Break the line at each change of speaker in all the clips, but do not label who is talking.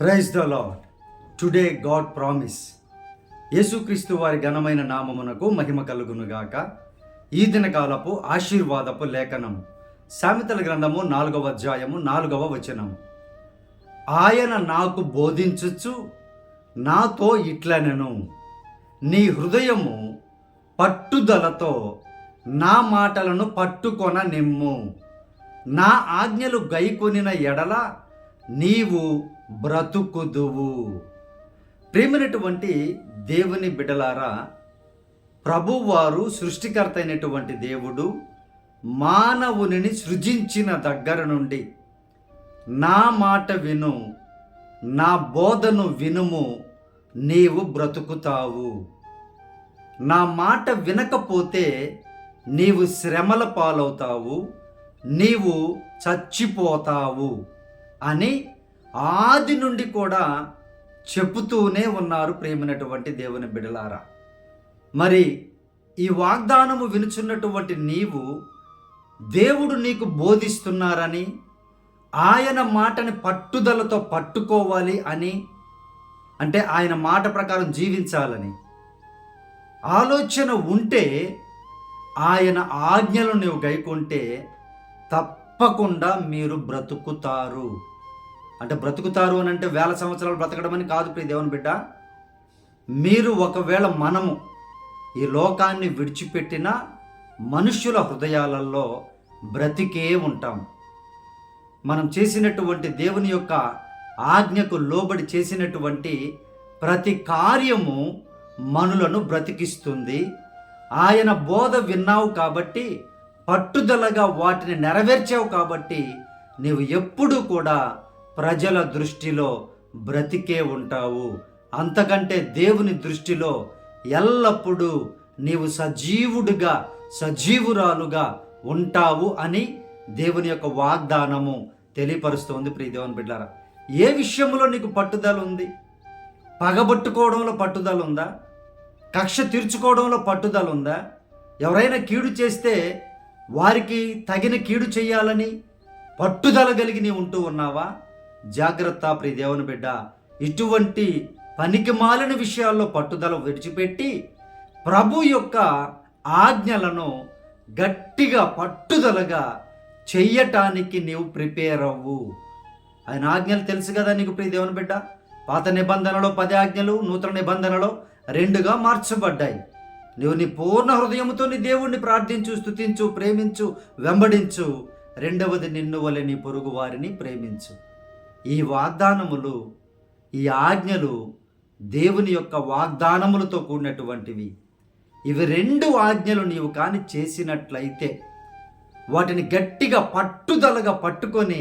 Praise the Lord today God promise యేసుక్రీస్తు వారి ఘనమైన నామమునకు మహిమ కలుగునుగాక ఈ దినకాలపు ఆశీర్వాదపు లేఖనం సామెతల గ్రంథము నాలుగవ అధ్యాయము నాలుగవ వచనము. ఆయన నాకు బోధించుచు నాతో ఇట్లనెను. నీ హృదయము పట్టుదలతో నా మాటలను పట్టుకొన నిమ్ము నా ఆజ్ఞలు గైకొనిన ఎడల నీవు బ్రతుకుదువు. ప్రేమైనటువంటి దేవుని బిడలారా ప్రభువారు సృష్టికర్త అయినటువంటి దేవుడు మానవునిని సృజించిన దగ్గర నుండి నా మాట విను నా బోధను వినుము నీవు బ్రతుకుతావు. నా మాట వినకపోతే నీవు శ్రమల పాలవుతావు నీవు చచ్చిపోతావు అని ఆది నుండి కూడా చెబుతూనే ఉన్నారు ప్రేమైనటువంటి దేవుని బిడలారా. మరి ఈ వాగ్దానము వినుచున్నటువంటి నీవు దేవుడు నీకు బోధిస్తున్నారని ఆయన మాటని పట్టుదలతో పట్టుకోవాలి అని అంటే ఆయన మాట ప్రకారం జీవించాలని. ఆలోచన ఉంటే ఆయన ఆజ్ఞలు నీవు గైకుంటే తప్పకుండా మీరు బ్రతుకుతారు. అంటే బ్రతుకుతారు అని అంటే వేల సంవత్సరాలు బ్రతకడం అని కాదు ప్రియ దేవుని బిడ్డ. మీరు ఒకవేళ మనము ఈ లోకాన్ని విడిచిపెట్టిన మనుష్యుల హృదయాలలో బ్రతికే ఉంటాం. మనం చేసినటువంటి దేవుని యొక్క ఆజ్ఞకు లోబడి చేసినటువంటి ప్రతి కార్యము మనులను బ్రతికిస్తుంది. ఆయన బోధ విన్నావు కాబట్టి పట్టుదలగా వాటిని నెరవేర్చావు కాబట్టి నీవు ఎప్పుడూ కూడా ప్రజల దృష్టిలో బ్రతికే ఉంటావు. అంతకంటే దేవుని దృష్టిలో ఎల్లప్పుడూ నీవు సజీవుడుగా సజీవురాలుగా ఉంటావు అని దేవుని యొక్క వాగ్దానము తెలియపరుస్తోంది ప్రియ దేవుని బిడ్డారా. ఏ విషయంలో నీకు పట్టుదల ఉంది? పగబట్టుకోవడంలో పట్టుదల ఉందా? కక్ష తీర్చుకోవడంలో పట్టుదల ఉందా? ఎవరైనా కీడు చేస్తే వారికి తగిన కీడు చేయాలని పట్టుదల కలిగి నీ ఉంటూ ఉన్నావా? జాగ్రత్త ప్రి దేవుని బిడ్డ. ఇటువంటి పనికి మాలిన విషయాల్లో పట్టుదల విడిచిపెట్టి ప్రభు యొక్క ఆజ్ఞలను గట్టిగా పట్టుదలగా చెయ్యటానికి నీవు ప్రిపేర్ అవ్వు. ఆయన ఆజ్ఞలు తెలుసు కదా నీకు ప్రియ దేవుని బిడ్డ? పాత నిబంధనలో పది ఆజ్ఞలు నూతన నిబంధనలో రెండుగా మార్చబడ్డాయి. నీవు నీ పూర్ణ హృదయంతో నీ దేవుణ్ణి ప్రార్థించు స్తుతించు ప్రేమించు వెంబడించు. రెండవది నిన్ను వలె నీ పొరుగు వారిని ప్రేమించు. ఈ వాగ్దానములు ఈ ఆజ్ఞలు దేవుని యొక్క వాగ్దానములతో కూడినటువంటివి. ఇవి రెండు ఆజ్ఞలు నీవు కానీ చేసినట్లయితే వాటిని గట్టిగా పట్టుదలగా పట్టుకొని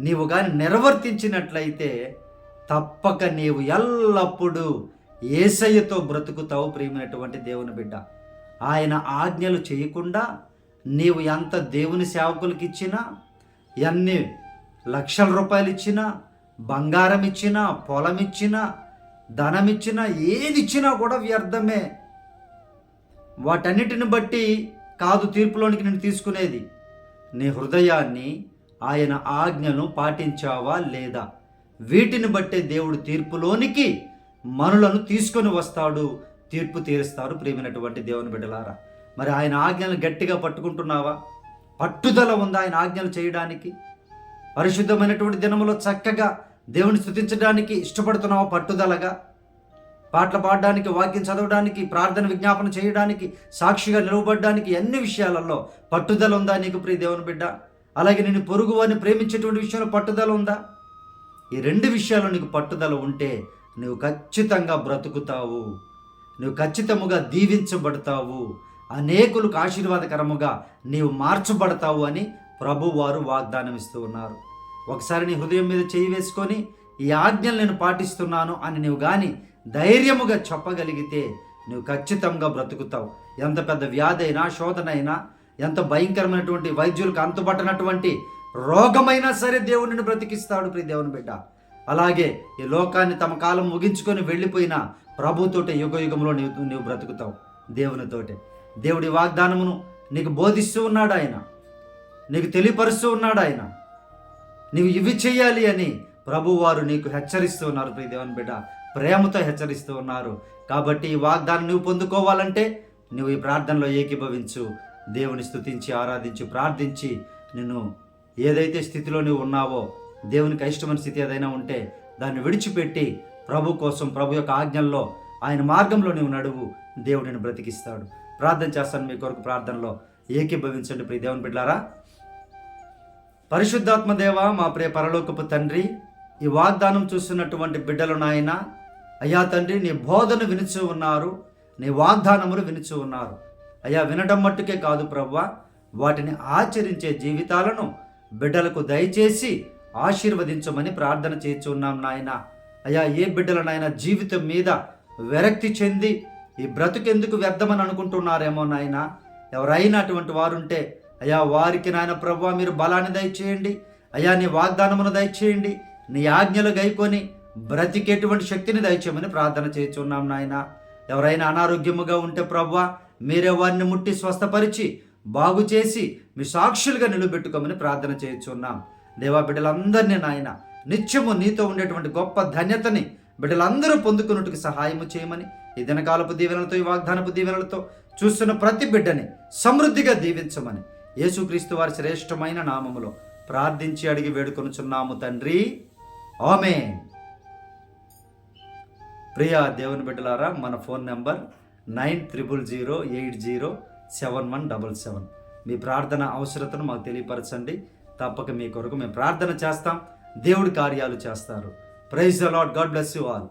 నీవు కానీ నిర్వర్తించినట్లయితే తప్పక నీవు ఎల్లప్పుడూ ఏసయ్యతో బ్రతుకుతావు ప్రేమైనటువంటి దేవుని బిడ్డ. ఆయన ఆజ్ఞలు చేయకుండా నీవు ఎంత దేవుని సేవకులకి ఇచ్చినా ఎన్ని లక్షల రూపాయలు ఇచ్చినా బంగారం ఇచ్చినా పొలం ఇచ్చినా ధనం ఇచ్చినా ఏది ఇచ్చినా కూడా వ్యర్థమే. వాటన్నిటిని బట్టి కాదు తీర్పులోనికి నేను తీసుకునేది. నీ హృదయాన్ని ఆయన ఆజ్ఞను పాటించావా లేదా? వీటిని బట్టే దేవుడు తీర్పులోనికి మనులను తీసుకొని వస్తాడు. తీర్పు తీరుస్తారు ప్రేమైనటువంటి దేవుని బిడ్డలారా. మరి ఆయన ఆజ్ఞలను గట్టిగా పట్టుకుంటున్నావా? పట్టుదల ఉందా ఆయన ఆజ్ఞలు చేయడానికి? పరిశుద్ధమైనటువంటి దినములో చక్కగా దేవుని స్థుతించడానికి ఇష్టపడుతున్నావా? పట్టుదలగా పాటలు పాడడానికి వాక్యం చదవడానికి ప్రార్థన విజ్ఞాపన చేయడానికి సాక్షిగా నిలవబడడానికి అన్ని విషయాలలో పట్టుదల ఉందా నీకు ప్రియ దేవుని బిడ్డ? అలాగే నేను పొరుగు వారిని ప్రేమించేటువంటి విషయంలో పట్టుదల ఉందా? ఈ రెండు విషయాల్లో నీకు పట్టుదల ఉంటే నువ్వు ఖచ్చితంగా బ్రతుకుతావు. నువ్వు ఖచ్చితముగా దీవించబడతావు. అనేకులకు ఆశీర్వాదకరముగా నీవు మార్చబడతావు అని ప్రభువారు వాగ్దానం ఇస్తూ ఉన్నారు. ఒకసారి నీ హృదయం మీద చేయి వేసుకొని ఈ ఆజ్ఞలు నేను పాటిస్తున్నాను అని నువ్వు కానీ ధైర్యముగా చెప్పగలిగితే నువ్వు ఖచ్చితంగా బ్రతుకుతావు. ఎంత పెద్ద వ్యాధి అయినా శోధన అయినా ఎంత భయంకరమైనటువంటి వైద్యులకు అంతుపట్టనటువంటి రోగమైనా సరే దేవుడిని బ్రతికిస్తాడు ప్రియ దేవుని బిడ్డ. అలాగే ఈ లోకాన్ని తమ కాలం ముగించుకొని వెళ్ళిపోయిన ప్రభుతోటే యుగ యుగంలో నీవు నీవు బ్రతుకుతావు దేవునితోటే దేవుడి వాగ్దానమును నీకు బోధిస్తూ ఉన్నాడు ఆయన. నీకు తెలియపరుస్తూ ఉన్నాడు ఆయన. నీవు ఇవి చేయాలి అని ప్రభువారు నీకు హెచ్చరిస్తూ ఉన్నారు ప్రియ దేవుని బిడ్డ. ప్రేమతో హెచ్చరిస్తూ ఉన్నారు. కాబట్టి ఈ వాగ్దానం నువ్వు పొందుకోవాలంటే నువ్వు ఈ ప్రార్థనలో ఏకీభవించు. దేవుని స్థుతించి ఆరాధించి ప్రార్థించి నిన్ను ఏదైతే స్థితిలో నువ్వు ఉన్నావో దేవునికి అయిష్టమైన స్థితి ఏదైనా ఉంటే దాన్ని విడిచిపెట్టి ప్రభు కోసం ప్రభు యొక్క ఆజ్ఞల్లో ఆయన మార్గంలో నువ్వు నడువు. దేవుడిని బ్రతికిస్తాడు. ప్రార్థన చేస్తాను మీ కొరకు ప్రార్థనలో. ఏకీభవించండి ప్రియ దేవుని బిడ్డారా పరిశుద్ధాత్మ దేవ మా ప్రియ పరలోకపు తండ్రి ఈ వాగ్దానం చూస్తున్నటువంటి బిడ్డలు నాయన అయ్యా తండ్రి నీ బోధను వినుచు ఉన్నారు నీ వాగ్దానములు వినుచు ఉన్నారు. అయ్యా వినడం మట్టుకే కాదు ప్రవ్వ వాటిని ఆచరించే జీవితాలను బిడ్డలకు దయచేసి ఆశీర్వదించమని ప్రార్థన చేస్తున్నాం నాయన. అయ్యా ఏ బిడ్డలనైనా జీవితం మీద విరక్తి చెంది ఈ బ్రతుకెందుకు వ్యర్థమని అనుకుంటున్నారేమో నాయన? ఎవరైనా అటువంటి వారుంటే అయ్యా వారికి నాయన ప్రభు మీరు బలాన్ని దయచేయండి. అయ్యా నీ వాగ్దానమును దయచేయండి. నీ ఆజ్ఞలు గైకొని బ్రతికేటువంటి శక్తిని దయచేయమని ప్రార్థన చేస్తున్నాం నాయన. ఎవరైనా అనారోగ్యముగా ఉంటే ప్రభు మీరే వారిని ముట్టి స్వస్థపరిచి బాగు చేసి మీ సాక్షులుగా నిలబెట్టుకోమని ప్రార్థన చేస్తున్నాం. దేవా బిడ్డలందరినీ నాయన నిత్యము నీతో ఉండేటువంటి గొప్ప ధన్యతని బిడ్డలందరూ పొందుకున్నట్టుకు సహాయము చేయమని ఈ దినకాలపు దీవెనలతో ఈ వాగ్దానపు దీవెనలతో చూస్తున్న ప్రతి బిడ్డని సమృద్ధిగా దీవించమని యేసుక్రీస్తు వారి శ్రేష్టమైన నామములో ప్రార్థించి అడిగి వేడుకొనుచున్నాము తండ్రి. ఆమె ప్రియా దేవుని బిడ్డలారా మన phone number nine triple zero eight zero seven one double seven. మీ ప్రార్థన అవసరతను మాకు తెలియపరచండి. తప్పక మీ కొరకు మేము ప్రార్థన చేస్తాం. దేవుడి కార్యాలు చేస్తారు. Praise the Lord God bless you all.